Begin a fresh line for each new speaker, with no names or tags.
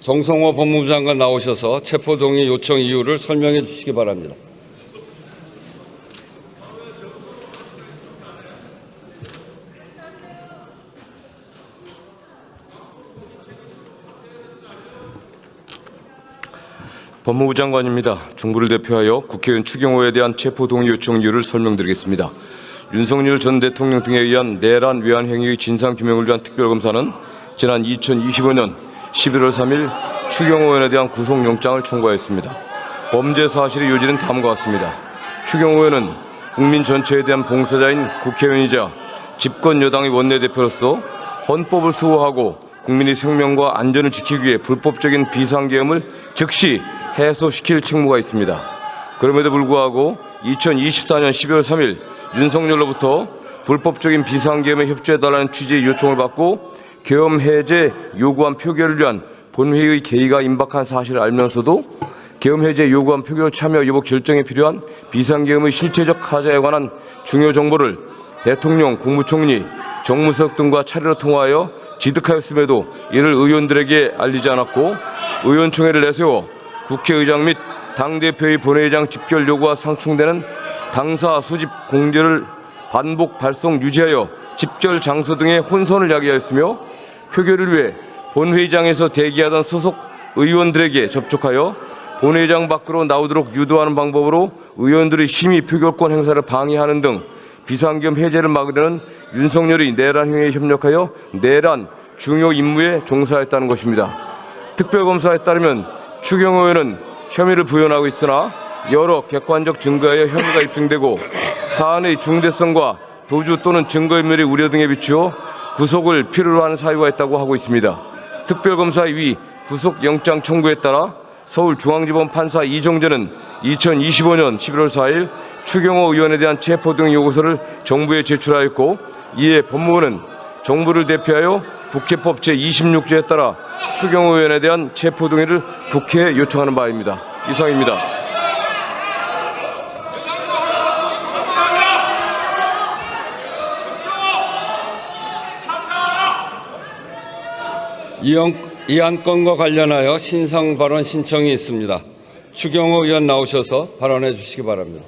정성호 법무부 장관 나오셔서 체포동의 요청 이유를 설명해 주시기 바랍니다.
법무부 장관입니다. 정부를 대표하여 국회의원 추경호에 대한 체포 동의 요청 이유를 설명드리겠습니다. 윤석열 전 대통령 등에 의한 내란 외환 행위의 진상 규명을 위한 특별검사는 지난 2025년 11월 3일 추경호 의원에 대한 구속영장을 청구하였습니다. 범죄 사실의 요지는 다음과 같습니다. 추경호 의원은 국민 전체에 대한 봉사자인 국회의원이자 집권 여당의 원내대표로서 헌법을 수호하고 국민의 생명과 안전을 지키기 위해 불법적인 비상계엄을 즉시 해소시킬 책무가 있습니다. 그럼에도 불구하고 2024년 12월 3일 윤석열로부터 불법적인 비상계엄에 협조해달라는 취지의 요청을 받고 계엄 해제 요구안 표결을 위한 본회의의 개의가 임박한 사실을 알면서도 계엄 해제 요구안 표결 참여 여부 결정에 필요한 비상계엄의 실체적 하자에 관한 중요 정보를 대통령, 국무총리, 정무석 등과 차례로 통화하여 지득하였음에도 이를 의원들에게 알리지 않았고 의원총회를 내세워 국회의장 및 당대표의 본회의장 집결 요구와 상충되는 당사 수집 공제를 반복 발송 유지하여 집결 장소 등의 혼선을 야기하였으며 표결을 위해 본회의장에서 대기하던 소속 의원들에게 접촉하여 본회의장 밖으로 나오도록 유도하는 방법으로 의원들의 심의 표결권 행사를 방해하는 등 비상겸 해제를 막으려는 윤석열이 내란 행위에 협력하여 내란 중요 임무에 종사했다는 것입니다. 특별검사에 따르면 추경호 의원은 혐의를 부연하고 있으나 여러 객관적 증거에 혐의가 입증되고 사안의 중대성과 도주 또는 증거인멸의 우려 등에 비추어 구속을 필요로 하는 사유가 있다고 하고 있습니다. 특별검사의 위 구속영장 청구에 따라 서울중앙지법 판사 이정재는 2025년 11월 4일 추경호 의원에 대한 체포 등 요구서를 정부에 제출하였고 이에 법무부는 정부를 대표하여 국회법 제26조에 따라 추경호 의원에 대한 체포 동의를 국회에 요청하는 바입니다. 이상입니다.
이 안건과 관련하여 신상 발언 신청이 있습니다. 추경호 의원 나오셔서 발언해 주시기 바랍니다.